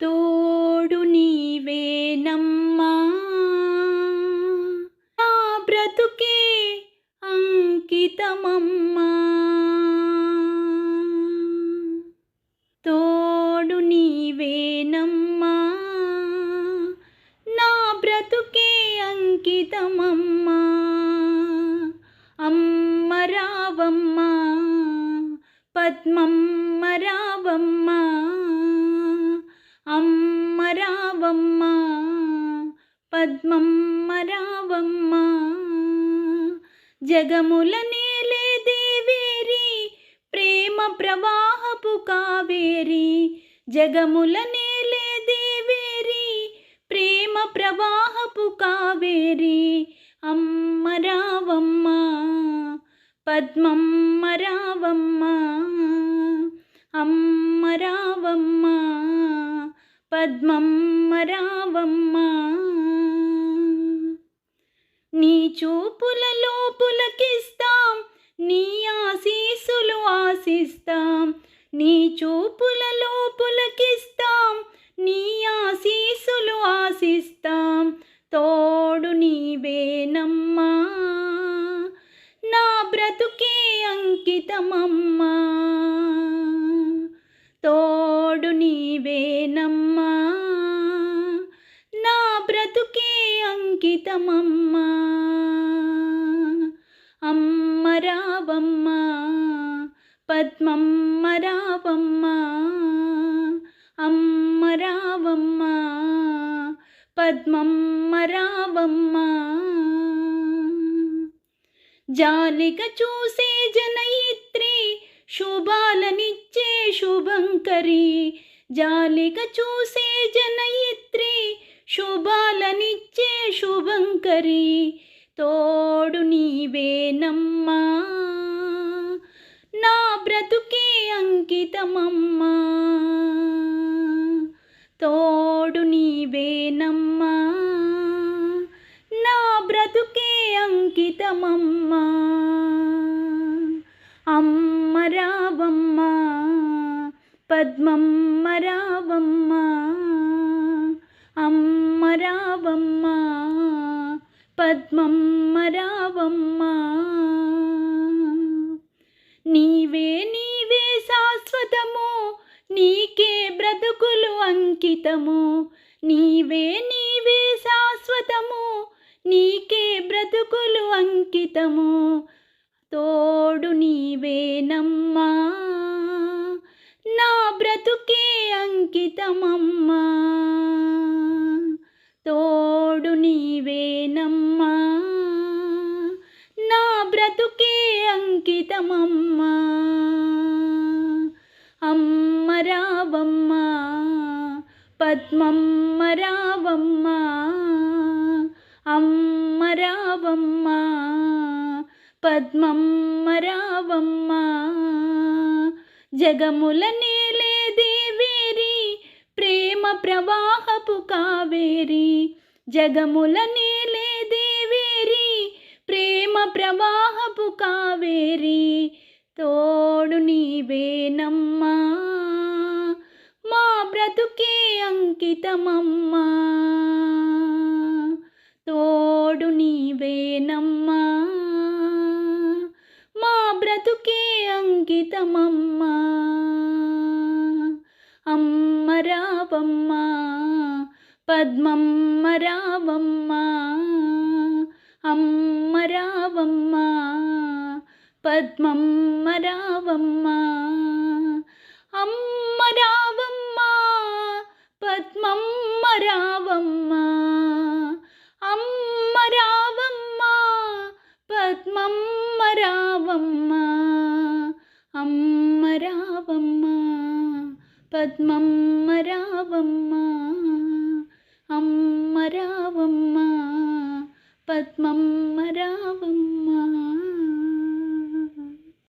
తోడు నీవేనమ్మా నా బ్రతుకే అంకితమమ్మా. తోడు నీవేనమ్మా నా బ్రతుకే అంకితమమ్మా. అమ్మ రావమ్మా పద్మమ్మ రావమ్మా. అమ్మ రావమ్మా పద్మమ్మ రావమ్మా జగముల నేలే దేవేరి ప్రేమ ప్రవాహపు కావేరి జగముల నేలే దేవేరి ప్రేమ ప్రవాహపు కావేరి అమ్మ రావమ్మ పద్మమ్మ రావమ్మ అమ్మ రావమ్మ. పద్మమ్మ రావమ్మ. నీ చూపుల లోపులకిస్తాం నీ ఆశీసులు ఆశిస్తాం. నీ చూపుల లోపులకిస్తాం నీ ఆశీసులు ఆశిస్తాం. తోడు నీవేనమ్మా నా బ్రతుకే అంకితమమ్మా. తోడు నీవేనమ్మా. అంకితమమ్మా అమ్మ రావమ్మ. పద్మమ్మ రావమ్మ. అమ్మ రావమ్మ. పద్మమ్మ రావమ్మ. జాలిక చూసే జనయిత్రి శుభాలనిచ్చే శుభంకరి. జాలిక చూసే జనయిత్రి శుభంకరి తోడు నీవేనమ్మా నా బ్రతుకే అంకితమమ్మా. తోడు నీవేనమ్మా నా బ్రతుకే అంకితమమ్మా. అమ్మ రావమ్మ పద్మమ్మ రావమ్మ. అమ్మ రావమ్మ. పద్మమ్మ రావమ్మ నీవే నీవే శాశ్వతము నీకే బ్రతుకులు అంకితము. నీవే నీవే శాశ్వతము నీకే బ్రతుకులు అంకితము. తోడు నీవేనమ్మా తోడు నీవేనమ్మా. నా బ్రతుకే అంకితమమ్మా. అమ్మ రావమ్మ పద్మమ్మ రావమ్మ అమ్మ రావమ్మ పద్మమ్మ రావమ్మ. జగముల నేలే దేవేరి ప్రేమ ప్రవాహపు కావేరి జగముల నీలే దేవేరి ప్రేమ ప్రవాహపు కావేరి తోడు నీవేనమ్మా మా బ్రతుకే అంకితమమ్మా. తోడు నీవేనమ్మా మా బ్రతుకే అంకితమమ్మా. అమ్మ రావమ్మా. పద్మమ్మ రావమ్మ అమ్మ రావమ్మ పద్మమ్మ రావమ్మ అమ్మ రావమ్మ పద్మమ్మ రావమ్మ అమ్మ రావమ్మ పద్మమ్మ రావమ్మ అమ్మ రావమ్మ పద్మమ్మ రావమ్మ అమ్మ రావమ్మ పద్మమ్మ రావమ్మ